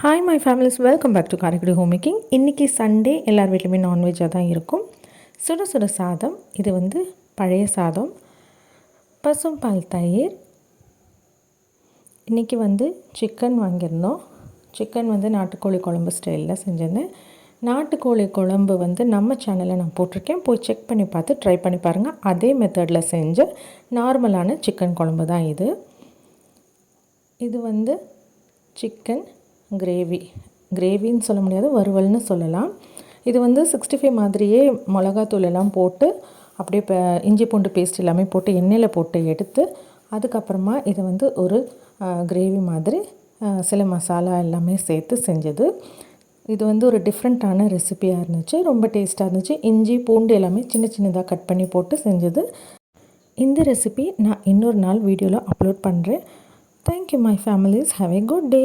Hi my families welcome back to Karaikudi home making இன்றைக்கி Sunday எல்லார் வீட்லையுமே நான்வெஜ்ஜாக தான் இருக்கும். சுட சுட சாதம். இது வந்து பழைய சாதம். பசும்பால் தயிர். இன்றைக்கி வந்து சிக்கன் வாங்கியிருந்தோம். சிக்கன் வந்து நாட்டுக்கோழி குழம்பு ஸ்டைலில் செஞ்சிருந்தேன். நாட்டுக்கோழி குழம்பு வந்து நம்ம சேனலில் நான் போட்டிருக்கேன். போய் செக் பண்ணி பார்த்து ட்ரை பண்ணி பாருங்கள் அதே மெத்தடில் செஞ்ச நார்மலான சிக்கன் குழம்பு தான் இது. இது வந்து சிக்கன் கிரேவி. கிரேவின்னு சொல்ல முடியாது வறுவல்னு சொல்லலாம். இது வந்து சிக்ஸ்டி ஃபைவ் மாதிரியே மிளகாத்தூள் எல்லாம் போட்டு அப்படியே இப்போ இஞ்சி பூண்டு பேஸ்ட் எல்லாமே போட்டு எண்ணெயில் போட்டு எடுத்து அதுக்கப்புறமா இதை வந்து ஒரு கிரேவி மாதிரி சில மசாலா எல்லாமே சேர்த்து செஞ்சது. இது வந்து ஒரு டிஃப்ரெண்ட்டான ரெசிபியாக இருந்துச்சு ரொம்ப டேஸ்ட்டாக இருந்துச்சு. இஞ்சி பூண்டு எல்லாமே சின்ன சின்னதாக கட் பண்ணி போட்டு செஞ்சது. இந்த ரெசிபி நான் இன்னொரு நாள் வீடியோவில் அப்லோட் பண்ணுறேன் thank you my families have a good day